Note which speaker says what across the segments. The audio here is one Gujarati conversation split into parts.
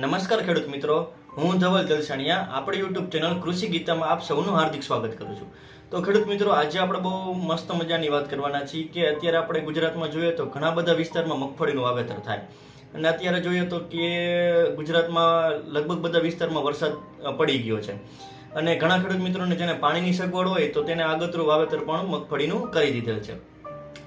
Speaker 1: નમસ્કાર ખેડૂત મિત્રો, હું ધવલ દલસાણિયા આપણી યુટ્યુબ ચેનલ કૃષિ ગીતામાં આપ સૌનું હાર્દિક સ્વાગત કરું છું. તો ખેડૂત મિત્રો, આજે આપણે બહુ મસ્ત મજાની વાત કરવાના છીએ કે અત્યારે આપણે ગુજરાતમાં જોઈએ તો ઘણા બધા વિસ્તારમાં મગફળીનું વાવેતર થાય. અને અત્યારે જોઈએ તો કે ગુજરાતમાં લગભગ બધા વિસ્તારમાં વરસાદ પડી ગયો છે. અને ઘણા ખેડૂત મિત્રોને જેને પાણીની સગવડ હોય તો તેને આગતરું વાવેતર પણ મગફળીનું કરી દીધેલ છે.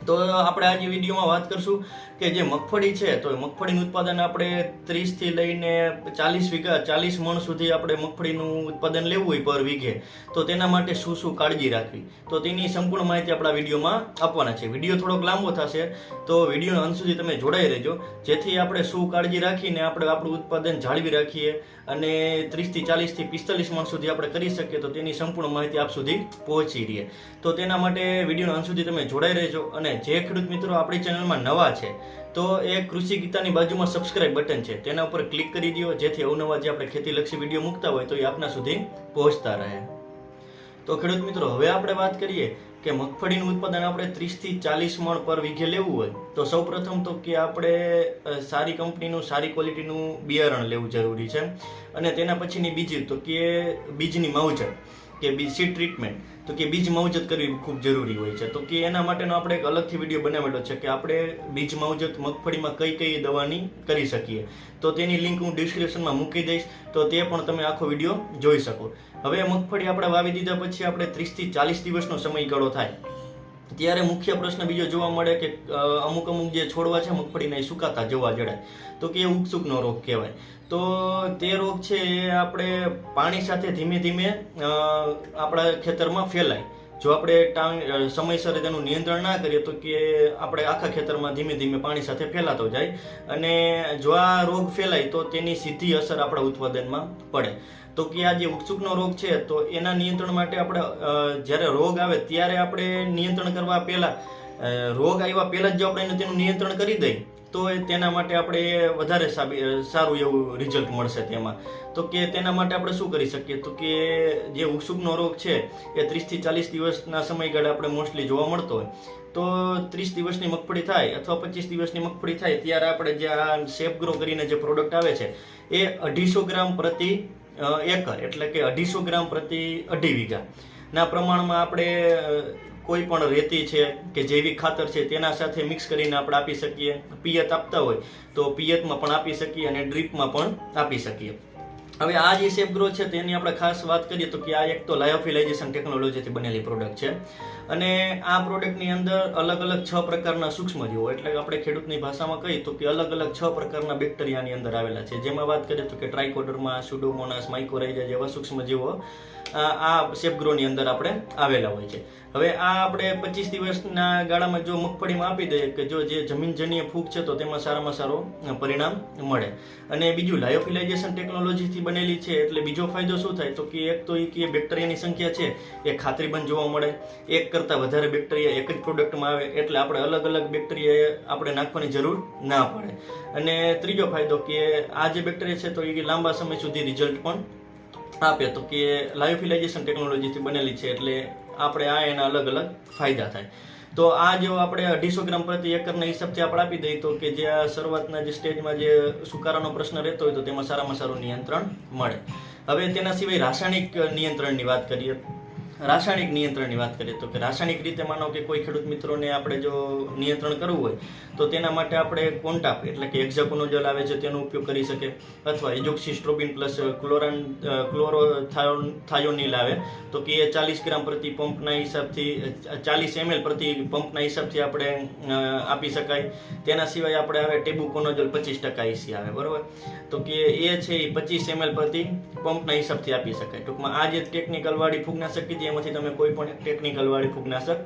Speaker 1: તો આપણે આજે વિડીયોમાં વાત કરશું કે જે મગફળી છે, તો મગફળીનું ઉત્પાદન આપણે ત્રીસથી લઈને ચાલીસ વીઘા, ચાલીસ મણ સુધી આપણે મગફળીનું ઉત્પાદન લેવું હોય પર વીઘે, તો તેના માટે શું શું કાળજી રાખવી? તો તેની સંપૂર્ણ માહિતી આપણા વિડીયોમાં આપવાના છે. વીડિયો થોડોક લાંબો થશે, તો વિડીયોનો અંત સુધી તમે જોડાઈ રહેજો. જેથી આપણે શું કાળજી રાખીને આપણે આપણું ઉત્પાદન જાળવી રાખીએ અને ત્રીસથી ચાલીસથી પિસ્તાલીસ મણ સુધી આપણે કરી શકીએ, તો તેની સંપૂર્ણ માહિતી આપ સુધી પહોંચી રહીએ. તો તેના માટે વિડીયોનો અંત સુધી તમે જોડાઈ રહેજો અને જે ખેડૂત મિત્રો આપણી ચેનલમાં નવા છે, તો એ કૃષિ ગીતાની બાજુમાં સબસ્ક્રાઇબ બટન છે. તેના ઉપર ક્લિક કરી દો, જેથી અવનવા જે આપણે ખેતીલક્ષી વીડિયો મૂકતા હોય તો એ આપના સુધી પહોંચતા રહે. તો ખેડૂત મિત્રો, હવે આપણે વાત કરીએ કે મગફળીનું ઉત્પાદન આપણે ત્રીસથી ચાલીસ મણ પર વીઘે લેવું હોય, તો સૌ પ્રથમ તો કે આપણે સારી કંપનીનું, સારી ક્વોલિટીનું બિયારણ લેવું જરૂરી છે. અને તેના પછીની બીજી, તો કે બીજની માવજત, કે બીજ સીડ ટ્રીટમેન્ટ તો કે બીજ માવજત કરવી ખૂબ જરૂરી હોય છે. તો કે એના માટેનો આપણે એક અલગથી વીડિયો બનાવેલો છે કે આપણે બીજ માવજત મગફળીમાં કઈ કઈ દવાની કરી શકીએ. તો તેની લિંક હું ડિસ્ક્રિપ્શનમાં મૂકી દઈશ, તો તે પણ તમે આખો વીડિયો જોઈ શકો. હવે મગફળી આપણે વાવી દીધા પછી આપણે ત્રીસથી ચાલીસ દિવસનો સમયગાળો થાય. ત્યારે મુખ્ય પ્રશ્ન બીજો જોવા મળે કે અમુક અમુક જે છોડવા છે મગફળીના સુકાતા જોવા જડાય તો કે એ ઉકસુકનો રોગ કહેવાય. તો તે રોગ છે એ આપણે પાણી સાથે ધીમે ધીમે આપણા ખેતરમાં ફેલાય. જો આપણે સમયસર તેનું નિયંત્રણ ના કરીએ તો કે આપણે આખા ખેતરમાં ધીમે ધીમે પાણી સાથે ફેલાતો જાય અને જો આ રોગ ફેલાય તો તેની સીધી અસર આપણા ઉત્પાદનમાં પડે. તો કે આ જે ઉત્સુકનો રોગ છે તો એના નિયંત્રણ માટે આપણે જ્યારે રોગ આવે ત્યારે આપણે નિયંત્રણ કરવા પહેલાં રોગ આવ્યા પહેલાં જ જો આપણે તેનું નિયંત્રણ કરી દઈએ તો તેના માટે આપણે વધારે સારું એવું રિઝલ્ટ મળશે તેમાં. તો કે તેના માટે આપણે શું કરી શકીએ? તો કે જે ઉત્સુકનો રોગ છે, એ ત્રીસથી ચાલીસ દિવસના સમયગાળે આપણે મોસ્ટલી જોવા મળતો હોય. તો ત્રીસ દિવસની મગફળી થાય અથવા પચીસ દિવસની મગફળી થાય ત્યારે આપણે જે આ શેપ ગ્રો કરીને જે પ્રોડક્ટ આવે છે, એ અઢીસો ગ્રામ પ્રતિ એકર એટલે કે અઢીસો ગ્રામ પ્રતિ અઢી વીઘા. ના પ્રમાણમાં આપણે કોઈ પણ રેતી છે કે જૈવિક ખાતર છે તેના સાથે મિક્સ કરીને આપણે આપી શકીએ. પિયત આપતા હોય તો પિયતમાં પણ આપી શકીએ અને ડ્રીપમાં પણ આપી શકીએ. હવે આ જે શેપ ગ્રો છે તેની આપણે ખાસ વાત કરીએ તો કે આ એક તો લાયોફિલાઇઝેશન ટેકનોલોજીથી બનેલી પ્રોડક્ટ છે. અને આ પ્રોડક્ટની અંદર અલગ અલગ છ પ્રકારના સૂક્ષ્મજીવો એટલે આપણે ખેડૂતની ભાષામાં કહીએ તો કે અલગ અલગ છ પ્રકારના બેક્ટેરિયાની અંદર આવેલા છે. જેમાં વાત કરીએ તો કે ટ્રાઇકોડરમાં સુડોમોનાસ માઇકોરાઇઝા જેવા સૂક્ષ્મજીવો આ શેપગ્રોની અંદર આપણે આવેલા હોય છે. હવે આ આપણે પચીસ દિવસના ગાળામાં જો મગફળીમાં આપી દઈએ કે જો જે જમીનજન્ય ફૂગ છે તો તેમાં સારામાં સારો પરિણામ મળે. અને બીજું લાયોફિલાઇઝેશન ટેકનોલોજીથી બનેલી છે એટલે બીજો ફાયદો શું થાય? તો કે એક તો એ કે બેક્ટેરિયાની સંખ્યા છે, એ ખાતરીબંધ જોવા મળે. એક કરતાં વધારે બેક્ટેરિયા એક જ પ્રોડક્ટમાં આવે એટલે આપણે અલગ અલગ બેક્ટેરિયા આપણે નાખવાની જરૂર ના પડે. અને ત્રીજો ફાયદો કે આ જે બેક્ટેરિયા છે તો એ લાંબા સમય સુધી રિઝલ્ટ પણ આપે તો કે લાયોફિલાઇઝેશન ટેકનોલોજીથી બનેલી છે એટલે આપણે આ એના અલગ અલગ ફાયદા થાય. તો આ જો આપણે અઢીસો ગ્રામ પ્રતિ એકરના હિસાબથી આપણે આપી દઈએ તો કે જે આ શરૂઆતના જે સ્ટેજમાં જે સુકારાનો પ્રશ્ન રહેતો હોય તો તેમાં સારામાં સારું નિયંત્રણ મળે. હવે તેના સિવાય રાસાયણિક નિયંત્રણની વાત કરીએ. રાસાયણિક નિયંત્રણની વાત કરીએ તો કે રાસાયણિક રીતે માનો કે કોઈ ખેડૂત મિત્રોને આપણે જો નિયંત્રણ કરવું હોય, તો તેના માટે આપણે કોન્ટાપ એટલે કે એક્ઝાકોનોજલ આવે છે તેનો ઉપયોગ કરી શકે. અથવા એજોક્સિસ્ટ્રોબિન પ્લસ ક્લોરાન ક્લોરો થાયોનિલ આવે, તો કે એ ચાલીસ ગ્રામ પ્રતિ પંપના હિસાબથી ચાલીસ એમએલ પ્રતિ પંપના હિસાબથી આપણે આપી શકાય. તેના સિવાય આપણે આવે ટેબુકોનોજલ પચીસ ટકા એસી આવે, બરાબર? તો કે એ છે એ પચીસ એમએલ પ્રતિ પંપના હિસાબથી આપી શકાય. ટૂંકમાં આ જે ટેકનિકલ વાળી ફૂગનાશક કીધી એમાંથી તમે કોઈ પણ ટેકનિકલ વાળી ફૂગનાશક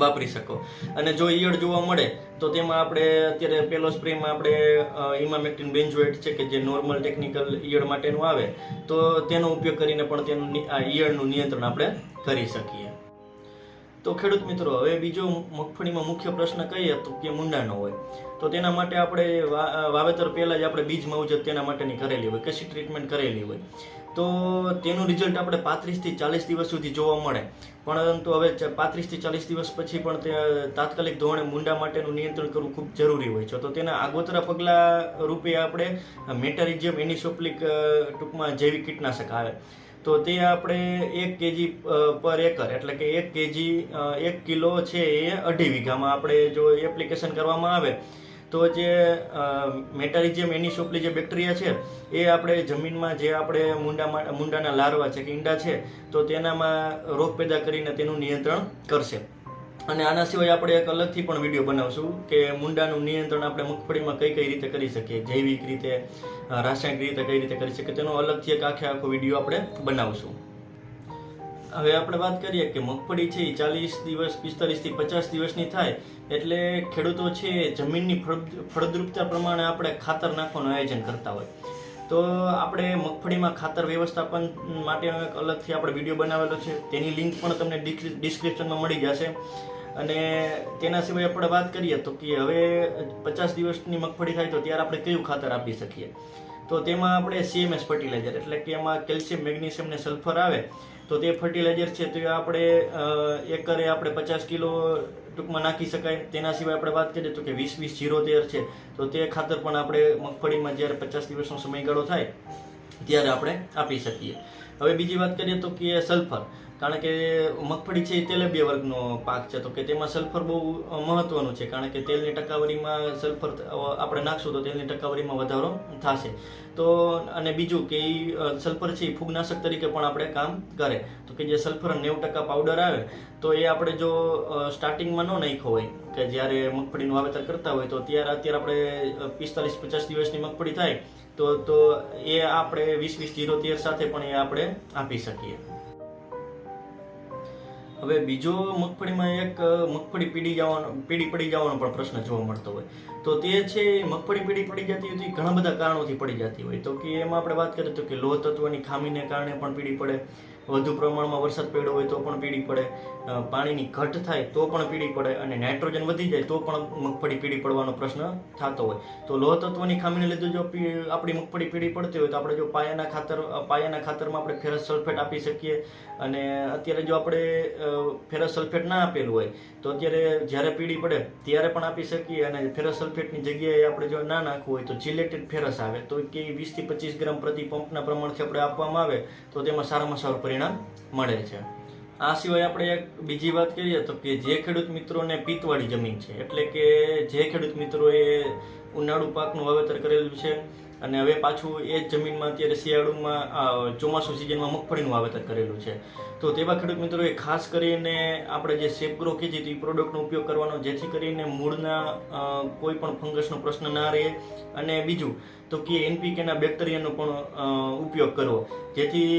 Speaker 1: વાપરી શકો. અને જો ઈયળ જોવા મળે, તો તેમાં આપણે અત્યારે પેલો સ્પ્રેમાં આપણે ઇમામેક્ટિન બેન્જોએટ છે કે જે નોર્મલ ટેકનિકલ ઈયળ માટેનું આવે, તો તેનો ઉપયોગ કરીને પણ તેનું આ ઈયળનું નિયંત્રણ આપણે કરી શકીએ. તો ખેડૂત મિત્રો, હવે બીજો મગફળીમાં મુખ્ય પ્રશ્ન કહીએ તો કે મુંડાનો હોય. તો તેના માટે આપણે વાવેતર પહેલાં જ આપણે બીજ માવજત તેના માટેની કરેલી હોય, કશી ટ્રીટમેન્ટ કરેલી હોય. તો તેનું રિઝલ્ટ આપણે પાંત્રીસથી ચાલીસ દિવસ સુધી જોવા મળે. પરંતુ હવે પાંત્રીસથી ચાલીસ દિવસ પછી પણ તે તાત્કાલિક ધોરણે મુંડા માટેનું નિયંત્રણ કરવું ખૂબ જરૂરી હોય છે. તો તેના આગોતરા પગલાં રૂપે આપણે મેટારિઝિયમ એનિસોપ્લિક ટૂંકમાં જૈવિક કીટનાશક આવે. તો તે આપણે એક કેજી પર એકર, એટલે કે એક કેજી એક કિલો છે એ અઢી વીઘામાં આપણે જો એપ્લિકેશન કરવામાં આવે તો જે મેટાલિઝિયમ એનિસોપલી જે બેક્ટેરિયા છે, એ આપણે જમીનમાં જે આપણે મુંડામાં મુંડાના લાર્વા છે કે ઈંડા છે, તો તેનામાં રોગ પેદા કરીને તેનું નિયંત્રણ કરશે. અને આના સિવાય આપણે એક અલગથી પણ વીડિયો બનાવશું કે મુંડાનું નિયંત્રણ આપણે મગફળીમાં કઈ કઈ રીતે કરી શકીએ, જૈવિક રીતે રાસાયણિક રીતે કઈ રીતે કરી શકીએ, તેનો અલગથી એક આખે આખો વીડિયો આપણે બનાવશું. હવે આપણે વાત કરીએ કે મગફળી છે એ ચાલીસ દિવસ, પિસ્તાલીસથી પચાસ દિવસની થાય એટલે ખેડૂતો છે જમીનની ફળ- ફળદ્રુપતા પ્રમાણે આપણે ખાતર નાખવાનું આયોજન કરતા હોય. તો આપણે મગફળીમાં ખાતર વ્યવસ્થાપન માટેનો એક અલગથી આપણે વીડિયો બનાવેલો છે. તેની લિંક પણ તમને ડિસ્ક્રિપ્શનમાં મળી જશે. અને તેના સિવાય આપણે વાત કરીએ તો કે હવે પચાસ દિવસની મગફળી થાય તો ત્યારે આપણે કયું ખાતર આપી શકીએ? તો તેમાં આપણે સીએમએસ ફર્ટિલાઇઝર એટલે કે એમાં કેલ્શિયમ, મેગ્નેશિયમ ને સલ્ફર આવે. તો તે ફર્ટિલાઇઝર છે, તો એ આપણે એકરે આપણે પચાસ કિલો ટૂંકમાં નાખી શકાય. તેના સિવાય આપણે વાત કરીએ તો કે વીસ વીસ જીરો તેર છે. તો તે ખાતર પણ આપણે મગફળીમાં જ્યારે પચાસ દિવસનો સમયગાળો થાય, ત્યારે આપણે આપી શકીએ. હવે બીજી વાત કરીએ તો કે સલ્ફર કારણ કે મગફળી છે એ તેલબીય વર્ગનો પાક છે. તો કે તેમાં સલ્ફર બહુ મહત્વનું છે. કારણ કે તેલની ટકાવારીમાં સલ્ફર આપણે નાખશું તો તેલની ટકાવારીમાં વધારો થશે. તો, અને બીજું કે એ સલ્ફર છે એ ફૂગનાશક તરીકે પણ આપણે કામ કરે. તો કે જે સલ્ફર નેવું ટકા પાવડર આવે, તો એ આપણે જો સ્ટાર્ટિંગમાં ન નાખ્યો હોય, કે જ્યારે મગફળીનું વાવેતર કરતા હોય, તો ત્યારે અત્યારે આપણે પિસ્તાલીસ પચાસ દિવસની મગફળી થાય, તો તો એ આપણે વીસ વીસ જીરો તેર સાથે પણ એ આપણે આપી શકીએ. હવે બીજો મગફળીમાં એક મગફળી પીડી જવાનો, પીડી પડી જવાનો પણ પ્રશ્ન જોવા મળતો હોય. તો તે છે મગફળી પીડી પડી જતી હોય ઘણા બધા કારણોથી પડી જતી હોય. તો કે એમાં આપણે વાત કરીએ તો કે લોહ તત્વની ખામીને કારણે પણ પીડી પડે. વધુ પ્રમાણમાં વરસાદ પડ્યો હોય તો પણ પીળી પડે. પાણીની ઘટ થાય તો પણ પીળી પડે અને નાઇટ્રોજન વધી જાય તો પણ મગફળી પીળી પડવાનો પ્રશ્ન થતો હોય. તો લોહ તત્વની ખામીને લીધે જો આપણી મગફળી પીળી પડતી હોય તો આપણે જો પાયાના ખાતર પાયાના ખાતરમાં આપણે ફેરસ સલ્ફેટ આપી શકીએ અને અત્યારે જો આપણે ફેરસ સલ્ફેટ ના આપેલું હોય તો અત્યારે જ્યારે પીળી પડે ત્યારે પણ આપી શકીએ અને ફેરસ સલ્ફેટની જગ્યાએ આપણે જો ના નાખવું હોય તો જિલેટેડ ફેરસ આવે. તો કે વીસથી પચીસ ગ્રામ પ્રતિ પંપના પ્રમાણથી આપણે આપવામાં આવે તો તેમાં સારામાં સારું પરિણામ મળે છે. આ સિવાય આપણે એક બીજી વાત કરીએ તો કે જે ખેડૂત મિત્રોને પિત્તવાળી જમીન છે, એટલે કે જે ખેડૂત મિત્રોએ ઉનાળુ પાકનું વાવેતર કરેલું છે અને હવે પાછું એ જ જમીનમાં અત્યારે શિયાળુમાં ચોમાસું સિઝનમાં મગફળીનું વાવેતર કરેલું છે. તો તેવા ખેડૂત મિત્રોએ ખાસ કરીને આપણે જે સેપગ્રો કે જે પ્રોડક્ટનો ઉપયોગ કરવાનો, જેથી કરીને મૂળના કોઈ પણ ફંગસનો પ્રશ્ન ના રહે. અને બીજું તો કે એનપીકેના બેક્ટેરિયાનો પણ ઉપયોગ કરવો. જેથી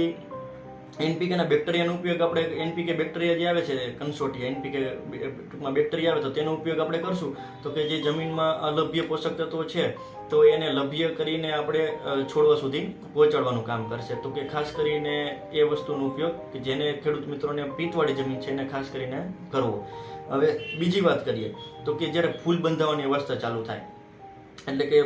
Speaker 1: એનપીકેના બેક્ટેરિયાનો ઉપયોગ આપણે એનપીકે બેક્ટેરિયા જે આવે છે કન્સોટિયા એનપીકે ટૂંકમાં બેક્ટેરિયા આવે તો તેનો ઉપયોગ આપણે કરશું. તો કે જે જમીનમાં અલભ્ય પોષક તત્વો છે, તો એને લભ્ય કરીને આપણે છોડવા સુધી પહોંચાડવાનું કામ કરશે. તો કે ખાસ કરીને એ વસ્તુનો ઉપયોગ કે જેને ખેડૂત મિત્રોને પિત્તવાળી જમીન છે એને ખાસ કરીને કરવો. હવે બીજી વાત કરીએ, તો કે જ્યારે ફૂલ બંધાવવાની અવસ્થા ચાલુ થાય એટલે કે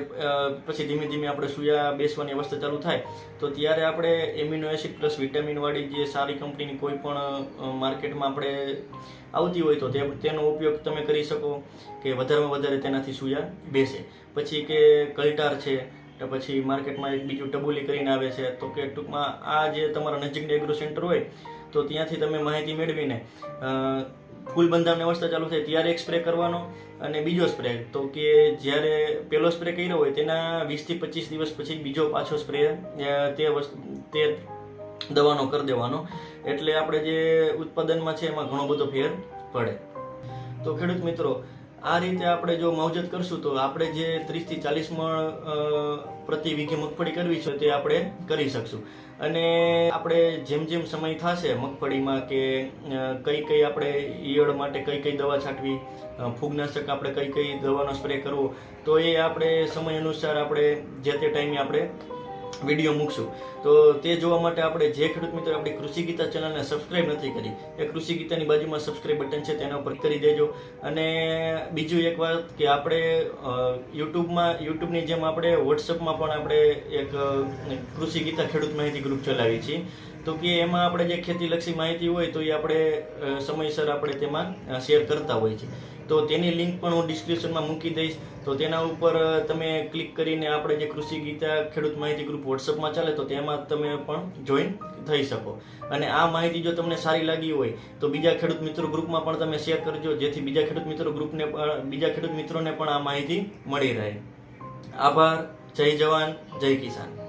Speaker 1: પછી ધીમે ધીમે આપણે સૂયા બેસવાની અવસ્થા ચાલુ થાય, તો ત્યારે આપણે એમિનો એસિડ પ્લસ વિટામિનવાળી જે સારી કંપનીની કોઈ પણ માર્કેટમાં આપણે આવતી હોય તો તે, તેનો ઉપયોગ તમે કરી શકો કે વધારેમાં વધારે તેનાથી સૂયા બેસે. પછી કે કલ્ટાર છે, તો પછી માર્કેટમાં એક બીજું ટબુલી કરીને આવે છે, તો કે ટૂંકમાં આ જે તમારા નજીકનું એગ્રો સેન્ટર હોય, તો ત્યાંથી તમે માહિતી મેળવીને ફૂલ બંધાવની અવસ્થા ચાલુ થાય ત્યારે એક સ્પ્રે કરવાનો અને બીજો સ્પ્રે તો કે જ્યારે પહેલો સ્પ્રે કર્યો હોય તેના વીસથી પચીસ દિવસ પછી બીજો પાછો સ્પ્રે તે વસ્તુ, તે દવાનો કરી દેવાનો. એટલે આપણે જે ઉત્પાદનમાં છે એમાં ઘણો બધો ફેર પડે. તો ખેડૂત મિત્રો, આ રીતે આપણે જો માવજત કરશું તો આપણે જે ત્રીસથી ચાલીસ મણ પ્રતિ વીઘે મગફળી કરવી છે તે આપણે કરી શકશું. અને આપણે જેમ જેમ સમય થશે મગફળીમાં કે કઈ કઈ આપણે ઈયળ માટે કઈ કઈ દવા છાંટવી ફૂગનાશક આપણે કઈ કઈ દવાનો સ્પ્રે કરવો, તો એ આપણે સમય અનુસાર આપણે જે તે ટાઈમે આપણે વીડિયો મૂકશું. તો તે જોવા માટે આપણે જે ખેડૂત મિત્રો આપણી કૃષિ ગીતા ચેનલને સબસ્ક્રાઇબ નથી કરી, એ કૃષિ ગીતાની બાજુમાં સબસ્ક્રાઇબ બટન છે, તેના ઉપર કરી દેજો. અને બીજું એક વાત કે આપણે યુટ્યુબમાં, યુટ્યુબની જેમ આપણે વોટ્સઅપમાં પણ આપણે એક કૃષિ ગીતા ખેડૂત માહિતી ગ્રુપ ચલાવી છીએ. તો કે એમાં આપણે જે ખેતીલક્ષી માહિતી હોય તો એ આપણે સમયસર આપણે તેમાં શેર કરતા હોય છે. તો તેની લિંક પણ હું ડિસ્ક્રિપ્શનમાં મૂકી દઈશ. તો તેના ઉપર તમે ક્લિક કરીને આપણે જે કૃષિ ગીતા ખેડૂત માહિતી ગ્રુપ વોટ્સઅપમાં ચાલે તો તેમાં તમે પણ જોઈન થઈ શકો. અને આ માહિતી જો તમને સારી લાગી હોય, તો બીજા ખેડૂત મિત્રો ગ્રુપમાં પણ તમે શેર કરજો, જેથી બીજા ખેડૂત મિત્રો ગ્રુપને પણ બીજા ખેડૂત મિત્રોને પણ આ માહિતી મળી રહે. આભાર. જય જવાન. જય કિસાન.